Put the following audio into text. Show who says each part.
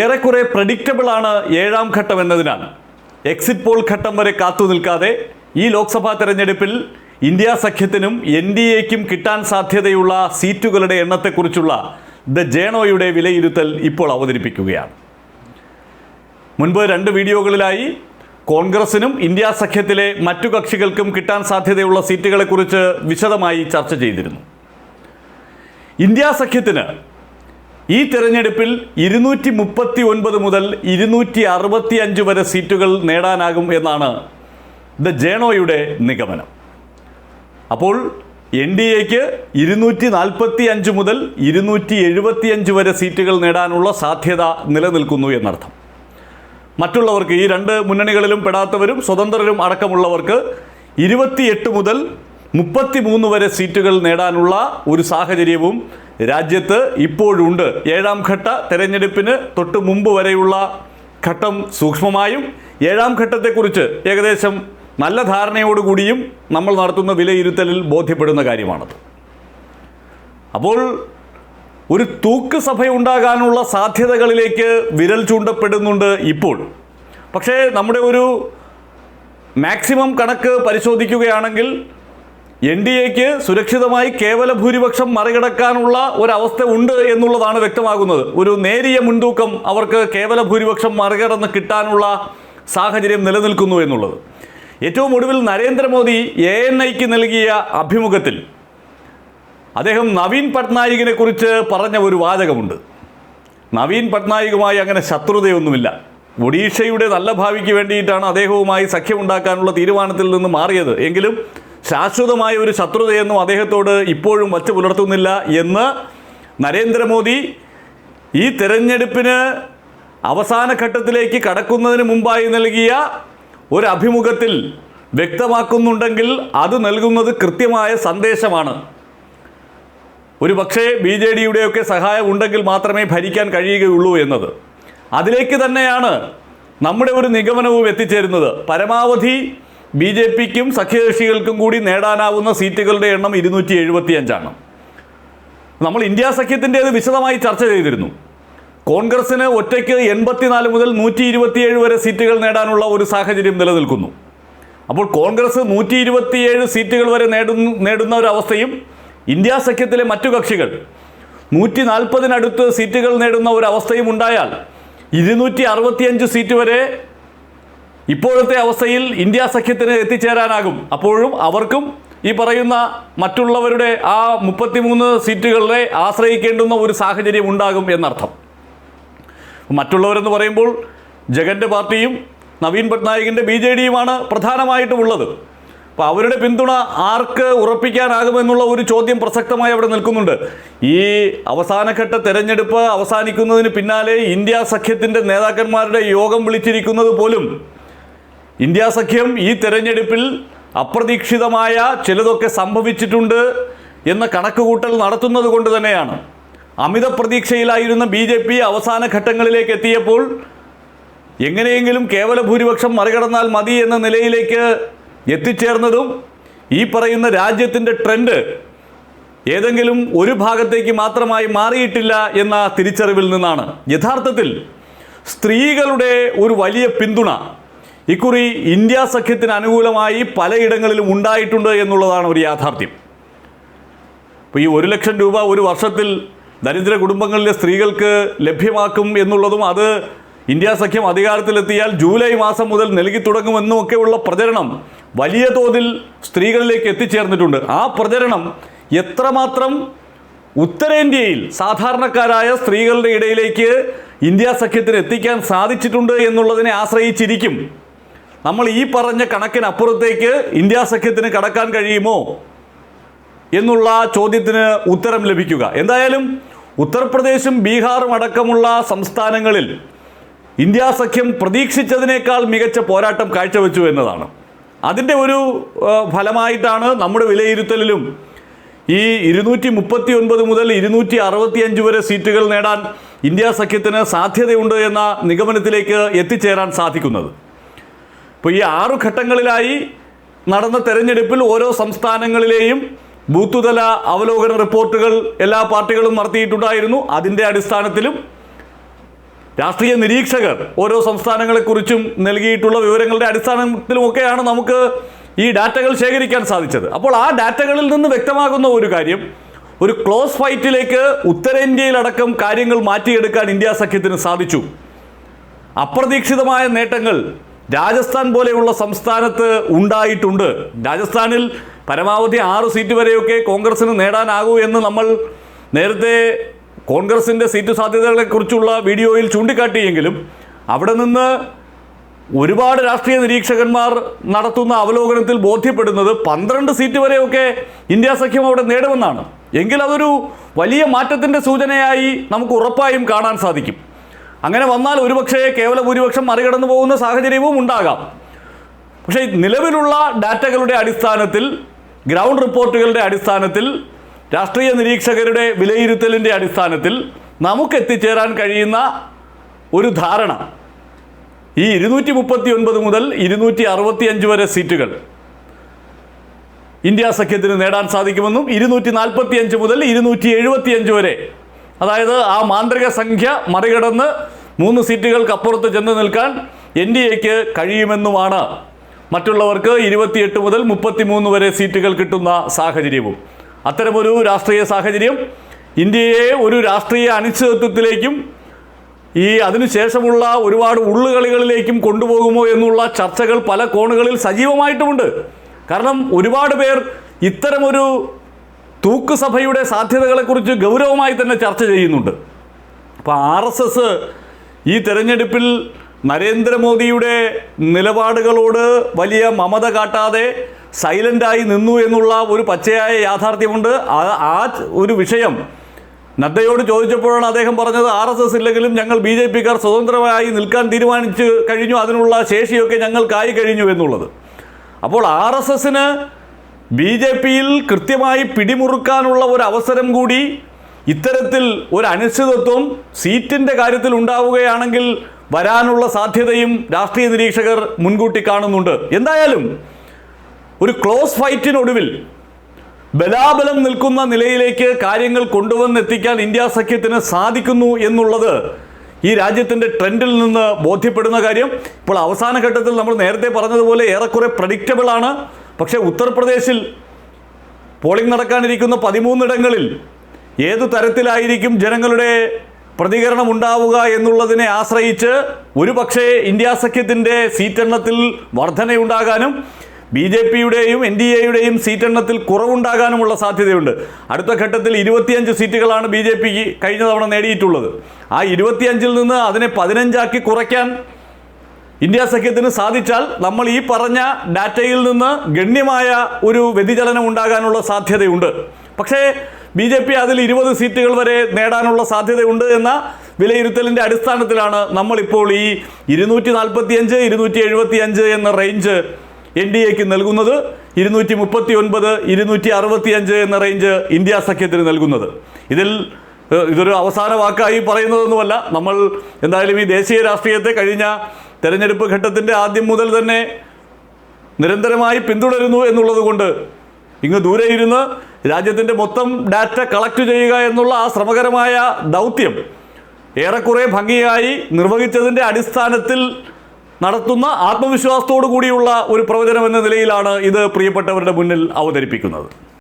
Speaker 1: ഏറെക്കുറെ പ്രഡിക്റ്റബിൾ ആണ് ഏഴാം ഘട്ടം എന്നതിനാൽ. എക്സിറ്റ് പോൾ ഘട്ടം വരെ കാത്തു നിൽക്കാതെ ഈ ലോക്സഭാ തെരഞ്ഞെടുപ്പിൽ ഇന്ത്യ സഖ്യത്തിനും എൻ ഡി എക്കും കിട്ടാൻ സാധ്യതയുള്ള സീറ്റുകളുടെ എണ്ണത്തെക്കുറിച്ചുള്ള ദ ജേണോയുടെ വിലയിരുത്തൽ ഇപ്പോൾ അവതരിപ്പിക്കുകയാണ്. മുൻപ് രണ്ട് വീഡിയോകളിലായി കോൺഗ്രസിനും ഇന്ത്യ സഖ്യത്തിലെ മറ്റു കക്ഷികൾക്കും കിട്ടാൻ സാധ്യതയുള്ള സീറ്റുകളെക്കുറിച്ച് വിശദമായി ചർച്ച ചെയ്തിരുന്നു. ഇന്ത്യ സഖ്യത്തിന് ഈ തിരഞ്ഞെടുപ്പിൽ ഇരുന്നൂറ്റി മുപ്പത്തി ഒൻപത് മുതൽ ഇരുന്നൂറ്റി അറുപത്തി അഞ്ച് വരെ സീറ്റുകൾ നേടാനാകും എന്നാണ് ദ ജേണോയുടെ നിഗമനം. അപ്പോൾ എൻ ഡി എക്ക് ഇരുന്നൂറ്റി നാൽപ്പത്തി അഞ്ച് മുതൽ ഇരുന്നൂറ്റി എഴുപത്തി അഞ്ച് വരെ സീറ്റുകൾ നേടാനുള്ള സാധ്യത നിലനിൽക്കുന്നു എന്നർത്ഥം. മറ്റുള്ളവർക്ക് ഈ രണ്ട് മുന്നണികളിലും പെടാത്തവരും സ്വതന്ത്രരും അടക്കമുള്ളവർക്ക് ഇരുപത്തിയെട്ട് മുതൽ മുപ്പത്തി മൂന്ന് വരെ സീറ്റുകൾ നേടാനുള്ള ഒരു സാഹചര്യവും രാജ്യത്ത് ഇപ്പോഴുണ്ട്. ഏഴാം ഘട്ട തെരഞ്ഞെടുപ്പിന് തൊട്ട് മുമ്പ് വരെയുള്ള ഘട്ടം സൂക്ഷ്മമായും ഏഴാം ഘട്ടത്തെക്കുറിച്ച് ഏകദേശം നല്ല ധാരണയോടുകൂടിയും നമ്മൾ നടത്തുന്ന വിലയിരുത്തലിൽ ബോധ്യപ്പെടുന്ന കാര്യമാണത്. അപ്പോൾ ഒരു തൂക്ക് സഭയുണ്ടാകാനുള്ള സാധ്യതകളിലേക്ക് വിരൽ ചൂണ്ടപ്പെടുന്നുണ്ട് ഇപ്പോൾ. പക്ഷേ നമ്മുടെ ഒരു മാക്സിമം കണക്ക് പരിശോധിക്കുകയാണെങ്കിൽ എൻ ഡി എക്ക് സുരക്ഷിതമായി കേവല ഭൂരിപക്ഷം മറികടക്കാനുള്ള ഒരവസ്ഥ ഉണ്ട് എന്നുള്ളതാണ് വ്യക്തമാകുന്നത്. ഒരു നേരിയ മുൻതൂക്കം അവർക്ക് കേവല ഭൂരിപക്ഷം മറികടന്ന് കിട്ടാനുള്ള സാഹചര്യം നിലനിൽക്കുന്നു എന്നുള്ളത്. ഏറ്റവും ഒടുവിൽ നരേന്ദ്രമോദി എ എൻ ഐക്ക് നൽകിയ അഭിമുഖത്തിൽ അദ്ദേഹം നവീൻ പട്നായികിനെ കുറിച്ച് പറഞ്ഞ ഒരു വാചകമുണ്ട്. നവീൻ പട്നായികുമായി അങ്ങനെ ശത്രുതയൊന്നുമില്ല. ഒഡീഷയുടെ നല്ല ഭാവിക്ക് വേണ്ടിയിട്ടാണ് അദ്ദേഹവുമായി സഖ്യമുണ്ടാക്കാനുള്ള തീരുമാനത്തിൽ നിന്ന് മാറിയത്. എങ്കിലും ശാശ്വതമായ ഒരു ശത്രുതയൊന്നും അദ്ദേഹത്തോട് ഇപ്പോഴും വച്ച് പുലർത്തുന്നില്ല എന്ന് നരേന്ദ്രമോദി ഈ തെരഞ്ഞെടുപ്പിന് അവസാന ഘട്ടത്തിലേക്ക് കടക്കുന്നതിന് മുമ്പായി നൽകിയ ഒരു അഭിമുഖത്തിൽ വ്യക്തമാക്കുന്നുണ്ടെങ്കിൽ അത് നൽകുന്നത് കൃത്യമായ സന്ദേശമാണ്. ഒരു പക്ഷേ ബി ജെ ഡിയുടെയൊക്കെ സഹായം ഉണ്ടെങ്കിൽ മാത്രമേ ഭരിക്കാൻ കഴിയുകയുള്ളൂ എന്നത്. അതിലേക്ക് തന്നെയാണ് നമ്മുടെ ഒരു നിഗമനവും എത്തിച്ചേരുന്നത്. പരമാവധി ബി ജെ പിക്കും സഖ്യകക്ഷികൾക്കും കൂടി നേടാനാവുന്ന സീറ്റുകളുടെ എണ്ണം ഇരുന്നൂറ്റി എഴുപത്തി അഞ്ചാണ് നമ്മൾ ഇന്ത്യ സഖ്യത്തിന്റേത് വിശദമായി ചർച്ച ചെയ്തിരുന്നു. കോൺഗ്രസിന് ഒറ്റയ്ക്ക് എൺപത്തിനാല് മുതൽ നൂറ്റി ഇരുപത്തിയേഴ് വരെ സീറ്റുകൾ നേടാനുള്ള ഒരു സാഹചര്യം നിലനിൽക്കുന്നു. അപ്പോൾ കോൺഗ്രസ് നൂറ്റി ഇരുപത്തിയേഴ് സീറ്റുകൾ വരെ നേടുന്ന നേടുന്ന ഒരു അവസ്ഥയും ഇന്ത്യ സഖ്യത്തിലെ മറ്റു കക്ഷികൾ നൂറ്റി നാൽപ്പതിനടുത്ത് സീറ്റുകൾ നേടുന്ന ഒരു അവസ്ഥയും ഉണ്ടായാൽ ഇരുന്നൂറ്റി അറുപത്തിയഞ്ച് സീറ്റ് വരെ ഇപ്പോഴത്തെ അവസ്ഥയിൽ ഇന്ത്യ സഖ്യത്തിന് എത്തിച്ചേരാനാകും. അപ്പോഴും അവർക്കും ഈ പറയുന്ന മറ്റുള്ളവരുടെ ആ മുപ്പത്തിമൂന്ന് സീറ്റുകളെ ആശ്രയിക്കേണ്ടുന്ന ഒരു സാഹചര്യം ഉണ്ടാകും എന്നർത്ഥം. മറ്റുള്ളവരെന്ന് പറയുമ്പോൾ ജഗന്റെ പാർട്ടിയും നവീൻ പട്നായികിന്റെ ബി ജെ ഡിയുമാണ് പ്രധാനമായിട്ടും ഉള്ളത്. അപ്പോൾ അവരുടെ പിന്തുണ ആർക്ക് ഉറപ്പിക്കാനാകുമെന്നുള്ള ഒരു ചോദ്യം പ്രസക്തമായി അവിടെ നിൽക്കുന്നുണ്ട്. ഈ അവസാനഘട്ട തെരഞ്ഞെടുപ്പ് അവസാനിക്കുന്നതിന് പിന്നാലെ ഇന്ത്യ സഖ്യത്തിന്റെ നേതാക്കന്മാരുടെ യോഗം വിളിച്ചിരിക്കുന്നത് പോലും ഇന്ത്യ സഖ്യം ഈ തെരഞ്ഞെടുപ്പിൽ അപ്രതീക്ഷിതമായ ചിലതൊക്കെ സംഭവിച്ചിട്ടുണ്ട് എന്ന കണക്കുകൂട്ടൽ നടത്തുന്നത് കൊണ്ട് തന്നെയാണ്. അമിത പ്രതീക്ഷയിലായിരുന്ന ബി ജെ പി അവസാന ഘട്ടങ്ങളിലേക്ക് എത്തിയപ്പോൾ എങ്ങനെയെങ്കിലും കേവല ഭൂരിപക്ഷം മറികടന്നാൽ മതി എന്ന നിലയിലേക്ക് എത്തിച്ചേർന്നതും ഈ പറയുന്ന രാജ്യത്തിന്റെ ട്രെൻഡ് ഏതെങ്കിലും ഒരു ഭാഗത്തേക്ക് മാത്രമായി മാറിയിട്ടില്ല എന്ന തിരിച്ചറിവിൽ നിന്നാണ്. യഥാർത്ഥത്തിൽ സ്ത്രീകളുടെ ഒരു വലിയ പിന്തുണ ഇക്കുറി ഇന്ത്യ സഖ്യത്തിന് അനുകൂലമായി പലയിടങ്ങളിലും ഉണ്ടായിട്ടുണ്ട് എന്നുള്ളതാണ് ഒരു യാഥാർത്ഥ്യം. അപ്പോൾ ഈ ഒരു ലക്ഷം രൂപ ഒരു വർഷത്തിൽ ദരിദ്ര കുടുംബങ്ങളിലെ സ്ത്രീകൾക്ക് ലഭ്യമാക്കും എന്നുള്ളതും അത് ഇന്ത്യ സഖ്യം അധികാരത്തിലെത്തിയാൽ ജൂലൈ മാസം മുതൽ നൽകി തുടങ്ങുമെന്നും ഒക്കെയുള്ള പ്രചരണം വലിയ തോതിൽ സ്ത്രീകളിലേക്ക് എത്തിച്ചേർന്നിട്ടുണ്ട്. ആ പ്രചരണം എത്രമാത്രം ഉത്തരേന്ത്യയിൽ സാധാരണക്കാരായ സ്ത്രീകളുടെ ഇടയിലേക്ക് ഇന്ത്യ സഖ്യത്തിന് എത്തിക്കാൻ സാധിച്ചിട്ടുണ്ട് എന്നുള്ളതിനെ ആശ്രയിച്ചിരിക്കും. നമ്മൾ ഈ പറഞ്ഞ കണക്കിനപ്പുറത്തേക്ക് ഇന്ത്യ സഖ്യത്തിന് കടക്കാൻ കഴിയുമോ എന്നുള്ള ചോദ്യത്തിന് ഉത്തരം ലഭിക്കുക. എന്തായാലും ഉത്തർപ്രദേശും ബീഹാറും അടക്കമുള്ള സംസ്ഥാനങ്ങളിൽ ഇന്ത്യ സഖ്യം പ്രതീക്ഷിച്ചതിനേക്കാൾ മികച്ച പോരാട്ടം കാഴ്ചവെച്ചു എന്നതാണ്. അതിന്റെ ഒരു ഫലമായിട്ടാണ് നമ്മുടെ വിലയിരുത്തലിലും ഈ ഇരുന്നൂറ്റി മുപ്പത്തി ഒൻപത് മുതൽ ഇരുന്നൂറ്റി അറുപത്തി അഞ്ച് വരെ സീറ്റുകൾ നേടാൻ ഇന്ത്യ സഖ്യത്തിന് സാധ്യതയുണ്ട് എന്ന നിഗമനത്തിലേക്ക് എത്തിച്ചേരാൻ സാധിക്കുന്നത്. ഇപ്പോൾ ഈ ആറു ഘട്ടങ്ങളിലായി നടന്ന തെരഞ്ഞെടുപ്പിൽ ഓരോ സംസ്ഥാനങ്ങളിലെയും ബൂത്തുതല അവലോകന റിപ്പോർട്ടുകൾ എല്ലാ പാർട്ടികളും നടത്തിയിട്ടുണ്ടായിരുന്നു. അതിന്റെ അടിസ്ഥാനത്തിലും രാഷ്ട്രീയ നിരീക്ഷകർ ഓരോ സംസ്ഥാനങ്ങളെക്കുറിച്ചും നൽകിയിട്ടുള്ള വിവരങ്ങളുടെ അടിസ്ഥാനത്തിലുമൊക്കെയാണ് നമുക്ക് ഈ ഡാറ്റകൾ ശേഖരിക്കാൻ സാധിച്ചത്. അപ്പോൾ ആ ഡാറ്റകളിൽ നിന്ന് വ്യക്തമാകുന്ന ഒരു കാര്യം ഒരു ക്ലോസ് ഫൈറ്റിലേക്ക് ഉത്തരേന്ത്യയിലടക്കം കാര്യങ്ങൾ മാറ്റിയെടുക്കാൻ ഇന്ത്യ സഖ്യത്തിന് സാധിച്ചു. അപ്രതീക്ഷിതമായ നേട്ടങ്ങൾ രാജസ്ഥാൻ പോലെയുള്ള സംസ്ഥാനത്ത് ഉണ്ടായിട്ടുണ്ട്. രാജസ്ഥാനിൽ പരമാവധി ആറ് സീറ്റ് വരെയൊക്കെ കോൺഗ്രസിന് നേടാനാകൂ എന്ന് നമ്മൾ നേരത്തെ കോൺഗ്രസിന്റെ സീറ്റ് സാധ്യതകളെക്കുറിച്ചുള്ള വീഡിയോയിൽ ചൂണ്ടിക്കാട്ടിയെങ്കിലും അവിടെ നിന്ന് ഒരുപാട് രാഷ്ട്രീയ നിരീക്ഷകന്മാർ നടത്തുന്ന അവലോകനത്തിൽ ബോധ്യപ്പെടുന്നത് പന്ത്രണ്ട് സീറ്റ് വരെയൊക്കെ ഇന്ത്യ സഖ്യം അവിടെ നേടുമെന്നാണ്. എങ്കിൽ അതൊരു വലിയ മാറ്റത്തിന്റെ സൂചനയായി നമുക്ക് ഉറപ്പായും കാണാൻ സാധിക്കും. അങ്ങനെ വന്നാൽ ഒരുപക്ഷേ കേവല ഭൂരിപക്ഷം മറികടന്നു പോകുന്ന സാഹചര്യവും ഉണ്ടാകാം. പക്ഷേ നിലവിലുള്ള ഡാറ്റകളുടെ അടിസ്ഥാനത്തിൽ ഗ്രൗണ്ട് റിപ്പോർട്ടുകളുടെ അടിസ്ഥാനത്തിൽ രാഷ്ട്രീയ നിരീക്ഷകരുടെ വിലയിരുത്തലിന്റെ അടിസ്ഥാനത്തിൽ നമുക്ക് എത്തിച്ചേരാൻ കഴിയുന്ന ഒരു ധാരണ. ഈ ഇരുന്നൂറ്റി മുപ്പത്തി ഒൻപത് മുതൽ ഇരുന്നൂറ്റി അറുപത്തി അഞ്ച് വരെ സീറ്റുകൾ ഇന്ത്യ സഖ്യത്തിന് നേടാൻ സാധിക്കുമെന്നും ഇരുന്നൂറ്റി നാൽപ്പത്തി അഞ്ച് മുതൽ ഇരുന്നൂറ്റി എഴുപത്തി അഞ്ച് വരെ. അതായത് ആ മാന്ത്രിക സംഖ്യ മറികടന്ന് മൂന്ന് സീറ്റുകൾക്ക് അപ്പുറത്ത് ചെന്ന് നിൽക്കാൻ എൻ ഡി എക്ക് കഴിയുമെന്നുമാണ്. മറ്റുള്ളവർക്ക് ഇരുപത്തിയെട്ട് മുതൽ മുപ്പത്തിമൂന്ന് വരെ സീറ്റുകൾ കിട്ടുന്ന സാഹചര്യവും. അത്തരമൊരു രാഷ്ട്രീയ സാഹചര്യം ഇന്ത്യയെ ഒരു രാഷ്ട്രീയ അനിശ്ചിതത്വത്തിലേക്കും ഈ അതിനുശേഷമുള്ള ഒരുപാട് ഉള്ളുകളികളിലേക്കും കൊണ്ടുപോകുമോ എന്നുള്ള ചർച്ചകൾ പല കോണുകളിൽ സജീവമായിട്ടുമുണ്ട്. കാരണം ഒരുപാട് പേർ ഇത്തരമൊരു തൂക്കുസഭയുടെ സാധ്യതകളെക്കുറിച്ച് ഗൗരവമായി തന്നെ ചർച്ച ചെയ്യുന്നുണ്ട്. അപ്പോൾ ആർ എസ് എസ് ഈ തെരഞ്ഞെടുപ്പിൽ നരേന്ദ്രമോദിയുടെ നിലപാടുകളോട് വലിയ മമത കാട്ടാതെ സൈലന്റായി നിന്നു എന്നുള്ള ഒരു പച്ചയായ യാഥാർത്ഥ്യമുണ്ട്. ആ ഒരു വിഷയം നദ്ദയോട് ചോദിച്ചപ്പോഴാണ് അദ്ദേഹം പറഞ്ഞത് ആർ എസ് എസ് ഇല്ലെങ്കിലും ഞങ്ങൾ ബി ജെ പിക്കാർ സ്വതന്ത്രമായി നിൽക്കാൻ തീരുമാനിച്ചു കഴിഞ്ഞു. അതിനുള്ള ശേഷിയൊക്കെ ഞങ്ങൾക്കായി കഴിഞ്ഞു എന്നുള്ളത്. അപ്പോൾ ആർ എസ് എസിന് ബി ജെ പിയിൽ കൃത്യമായി പിടിമുറുക്കാനുള്ള ഒരു അവസരം കൂടി ഇത്തരത്തിൽ ഒരു അനിശ്ചിതത്വം സീറ്റിന്റെ കാര്യത്തിൽ ഉണ്ടാവുകയാണെങ്കിൽ വരാനുള്ള സാധ്യതയും രാഷ്ട്രീയ നിരീക്ഷകർ മുൻകൂട്ടി കാണുന്നുണ്ട്. എന്തായാലും ഒരു ക്ലോസ് ഫൈറ്റിനൊടുവിൽ ബലാബലം നിൽക്കുന്ന നിലയിലേക്ക് കാര്യങ്ങൾ കൊണ്ടുവന്നെത്തിക്കാൻ ഇന്ത്യ സഖ്യത്തിന് സാധിക്കുന്നു എന്നുള്ളത് ഈ രാജ്യത്തിന്റെ ട്രെൻഡിൽ നിന്ന് ബോധ്യപ്പെടുന്ന കാര്യം. ഇപ്പോൾ അവസാന ഘട്ടത്തിൽ നമ്മൾ നേരത്തെ പറഞ്ഞതുപോലെ ഏറെക്കുറെ പ്രഡിക്റ്റബിളാണ് പക്ഷേ ഉത്തർപ്രദേശിൽ പോളിംഗ് നടക്കാനിരിക്കുന്ന പതിമൂന്നിടങ്ങളിൽ ഏതു തരത്തിലായിരിക്കും ജനങ്ങളുടെ പ്രതികരണം ഉണ്ടാവുക എന്നുള്ളതിനെ ആശ്രയിച്ച് ഒരുപക്ഷേ ഇന്ത്യ സഖ്യത്തിന്റെ സീറ്റെണ്ണത്തിൽ വർധനയുണ്ടാകാനും ബി ജെ പിയുടെയും എൻ ഡി എയുടെയും സീറ്റെണ്ണത്തിൽ കുറവുണ്ടാകാനുമുള്ള സാധ്യതയുണ്ട്. അടുത്ത ഘട്ടത്തിൽ ഇരുപത്തിയഞ്ച് സീറ്റുകളാണ് ബി ജെ പിക്ക് കഴിഞ്ഞ തവണ നേടിയിട്ടുള്ളത്. ആ ഇരുപത്തിയഞ്ചിൽ നിന്ന് അതിനെ പതിനഞ്ചാക്കി കുറയ്ക്കാൻ ഇന്ത്യ സഖ്യത്തിന് സാധിച്ചാൽ നമ്മൾ ഈ പറഞ്ഞ ഡാറ്റയിൽ നിന്ന് ഗണ്യമായ ഒരു വ്യതിചലനം ഉണ്ടാകാനുള്ള സാധ്യതയുണ്ട്. പക്ഷേ ബി ജെ പി അതിൽ ഇരുപത് സീറ്റുകൾ വരെ നേടാനുള്ള സാധ്യതയുണ്ട് എന്ന വിലയിരുത്തലിന്റെ അടിസ്ഥാനത്തിലാണ് നമ്മളിപ്പോൾ ഈ ഇരുന്നൂറ്റി നാൽപ്പത്തി അഞ്ച് ഇരുന്നൂറ്റി എഴുപത്തി അഞ്ച് എന്ന റേഞ്ച് എൻ ഡി എക്ക് നൽകുന്നത് ഇരുന്നൂറ്റി മുപ്പത്തി ഒൻപത് ഇരുന്നൂറ്റി അറുപത്തി അഞ്ച് എന്ന റേഞ്ച് ഇന്ത്യ സഖ്യത്തിന് നൽകുന്നത്. ഇതിൽ ഇതൊരു അവസാന വാക്കായി പറയുന്നതൊന്നുമല്ല. നമ്മൾ എന്തായാലും ഈ ദേശീയ രാഷ്ട്രീയത്തെ കഴിഞ്ഞ തെരഞ്ഞെടുപ്പ് ഘട്ടത്തിന്റെ ആദ്യം മുതൽ തന്നെ നിരന്തരമായി പിന്തുടരുന്നു എന്നുള്ളത് കൊണ്ട് ഇങ്ങ് ദൂരെ ഇരുന്ന് രാജ്യത്തിന്റെ മൊത്തം ഡാറ്റ കളക്ട് ചെയ്യുക എന്നുള്ള ആ ശ്രമകരമായ ദൗത്യം ഏറെക്കുറെ ഭംഗിയായി നിർവഹിച്ചതിന്റെ അടിസ്ഥാനത്തിൽ നടത്തുന്ന ആത്മവിശ്വാസത്തോടു കൂടിയുള്ള ഒരു പ്രവചനം എന്ന നിലയിലാണ് ഇത് പ്രിയപ്പെട്ടവരുടെ മുന്നിൽ അവതരിപ്പിക്കുന്നത്.